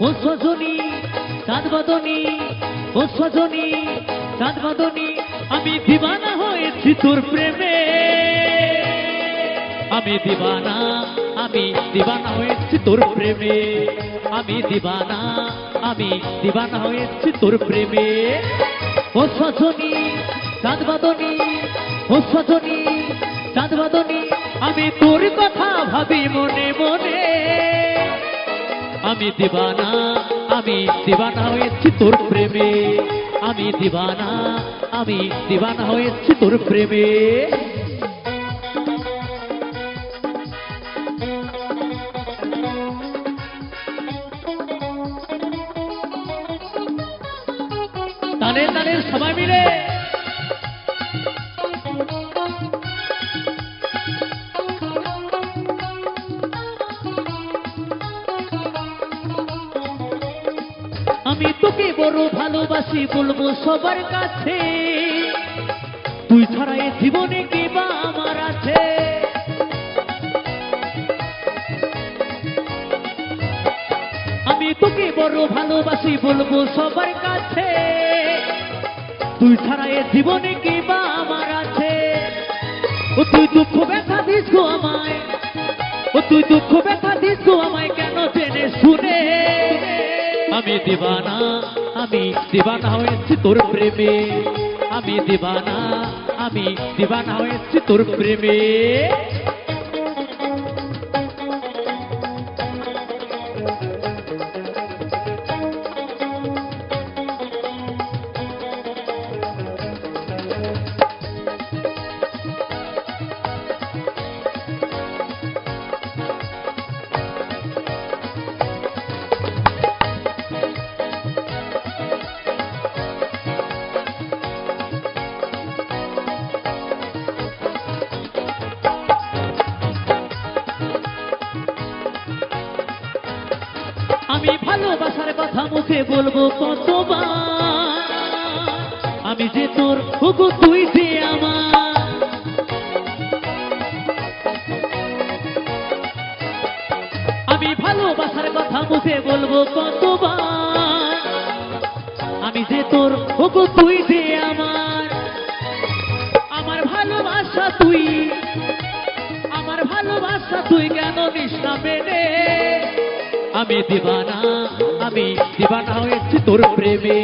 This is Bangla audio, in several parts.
ও সজনী চাঁদ বদনী ও সজনী চাঁদ বদনী আমি দিবানা হয়েছি তোর প্রেমে। আমি দিবানা আমি দিবানা হয়েছি তোর প্রেমে। আমি দিবানা আমি দিবানা হয়েছি তোর প্রেমে। ও সজনী চাঁদ বদনী ও সজনী চাঁদ বদনী আমি তোর কথা ভাবি মনে মনে। আমি দিবানা আমি দিবানা হয়েছি তোর প্রেমে। আমি দিবানা আমি দিবানা হয়েছি তোর প্রেমে। তালে সবাই মিলে আমি তোকে বড় ভালোবাসি বলব সবার কাছে। তুই ছাড়া জীবনে কি বা আমার আছে? আমি তোকে বড় ভালোবাসি বলব সবার কাছে। তুই ছাড়া এ জীবনে কি বা আমার আছে? ও তুই দুঃখ ব্যথা দিস আমায়। ও তুই দুঃখ ব্যথা দিস আমায়, কেন জেনে শুনে? আমি দিবানা আমি দিবানা হয়েছি তোর প্রেমে। আমি দিবানা আমি দিবানা হয়েছি তোর প্রেমে। আমি ভালোবাসার কথা মুখে বলব কতবার? আমি যে তোর হুকু তুই যে আমার। আমি ভালোবাসার কথা মুখে বলব কতবার? আমি যে তোর হুকু তুই যে আমার। আমার ভালোবাসা তুই, আমার ভালোবাসা তুই কেন নিস আমি দিবানা আমি দিবানা হয়েছি তোর প্রেমে।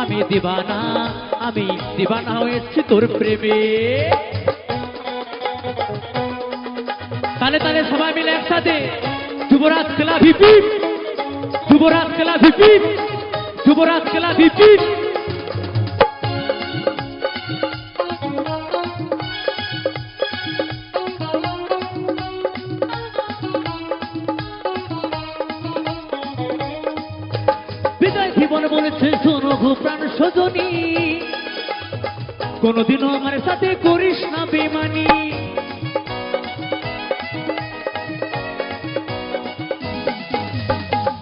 আমি দিবানা আমি দিবানা হয়েছি তোর প্রেমে। তাহলে তাহলে সবাই মিলে একসাথে যুবরাজ খেলা ভিপি যুবরাজ খেলা ভিপি যুবরাজ খেলা ভিপি বলেছে, শোনো প্রাণ সজনী, কোনদিনও আমার সাথে করিস না বেমানি।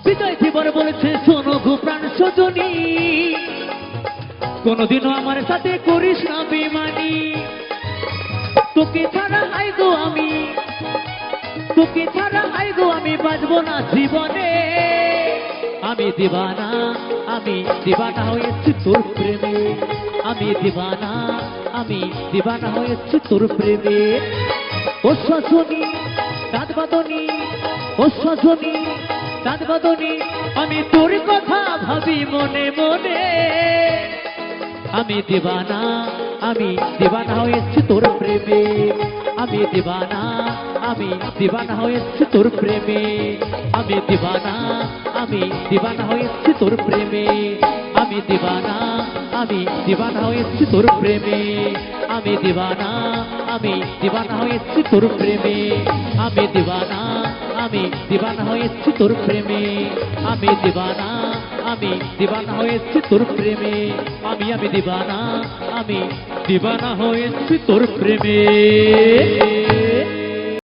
বিদায় জীবন বলেছে, শোনো প্রাণ সজনী, কোনদিনও আমার সাথে করিস না বেমানি। তোকে ছাড়া আই গো আমি, তোকে ছাড়া আই গো আমি বাঁচবো না জীবনে। আমি দিবানা আমি দিবানা হয়েছি তোর প্রেমে। আমি দিবানা আমি দিবানা হয়েছি তোর প্রেমে। ও সজনী দাঁত ও সজনী দাঁত আমি তোর কথা ভাবি মনে মনে। আমি দিবানা আমি দিবানা হয়েছি তোর প্রেমে। আমি দিবানা আমি দিবানা হয়েছি তোর প্রেমে। আমি দিবানা আমি দিবানা হয়েছি তোর প্রেমে। আমি দিবানা আমি দিবানা হয়েছি তোর প্রেমে। আমি দিবানা আমি দিবানা হয়েছি তোর প্রেমে। আমি দিবানা আমি দিবানা হয়েছি তোর প্রেমে। আমি দিবানা আমি দিবানা হয়েছি তোর প্রেমে। আমি আমি দিবানা আমি দিবানা হয়েছি তোর প্রেমে।